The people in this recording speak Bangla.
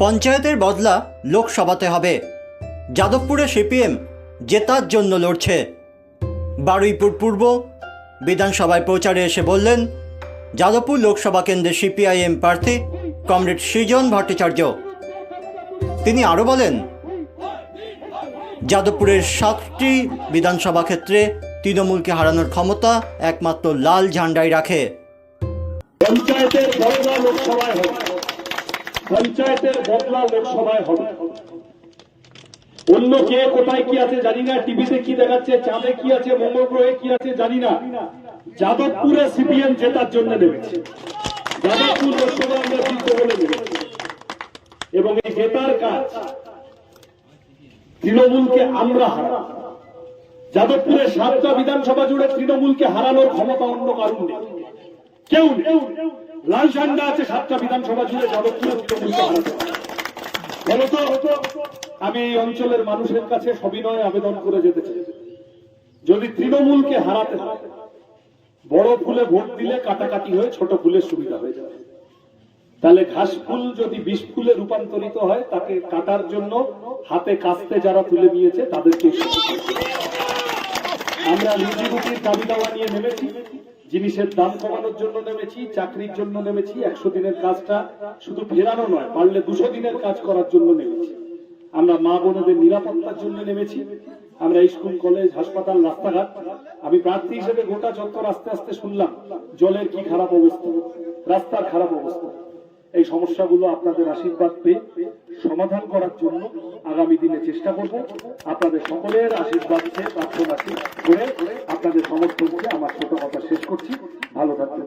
পঞ্চায়েতের বদলা লোকসভাতে হবে। যাদবপুরে সিপিএম জেতার জন্য লড়ছে। বারুইপুর পূর্ব বিধানসভায় প্রচারে এসে বললেন, যাদবপুর লোকসভা কেন্দ্রের সিপিআইএম প্রার্থী কমরেড সৃজন ভট্টাচার্য। তিনি আরও বলেন, যাদবপুরের সাতটি বিধানসভা ক্ষেত্রে তৃণমূলকে হারানোর ক্ষমতা একমাত্র লাল ঝান্ডাই রাখে। পঞ্চায়েতের লোকসভায় পঞ্চায়েতের বদলা লোকসভায় হবে। অন্য কে কোথায় কি আছে জানি না, টিভিতে কি দেখাচ্ছে, চাঁদে কি আছে, মঙ্গল গ্রহে কি আছে জানি না। যাদবপুরে সিপিএম জেতার জন্য নেমেছে। যাদবপুর লোকসভা আমরা জিতবো বলে নেমেছি। এবং এই জেতার কাজ তৃণমূলকে আমরা হারাবো। যাদবপুরের সাতটা বিধানসভা জুড়ে তৃণমূলকে হারানোর ক্ষমতা অন্য কারণ নেই। কেউ নেই। লাল ঝান্ডা আছে সাতটা বিধানসভা জুড়ে হবে। বলতো আমি এই অঞ্চলের মানুষের কাছে সবিনয় আবেদন করে যেতে চাই। যদি তৃণমূলকে হারাতে বড় ফুলে ভোট দিলে কাটাকাটি হয়ে ছোট ফুলের সুবিধা হয়ে যাবে। তাহলে ঘাস ফুল যদি বিষ ফুলে রূপান্তরিত হয়, তাকে কাটার জন্য হাতে কাস্তে যারা তুলে নিয়েছে তাদেরকে আমরা রুটির দাবি দাওয়া নিয়ে নেমেছি। জিনিসের দাম কমানোর জন্য নেমেছি, চাকরির জন্য নেমেছি, একশো দিনের কাজটা শুধু ফেরানো নয় পারলে দুশো দিনের কাজ করার জন্য নেমেছি। আমরা মা বোনদের নিরাপত্তার জন্য নেমেছি। আমরা স্কুল, কলেজ, হাসপাতাল, রাস্তাঘাট, আমি প্রার্থী হিসেবে গোটা চত্বর আস্তে আস্তে শুনলাম, জলের কি খারাপ অবস্থা, রাস্তার খারাপ অবস্থা। এই সমস্যাগুলো আপনাদের আশীর্বাদ পেয়ে সমাধান করার জন্য আগামী দিনে চেষ্টা করব। আপনাদের সকলের আশীর্বাদ চেয়ে প্রার্থনা করে আপনাদের সমর্থনকে আমার ছোট কথা শেষ করছি। ভালো থাকবেন।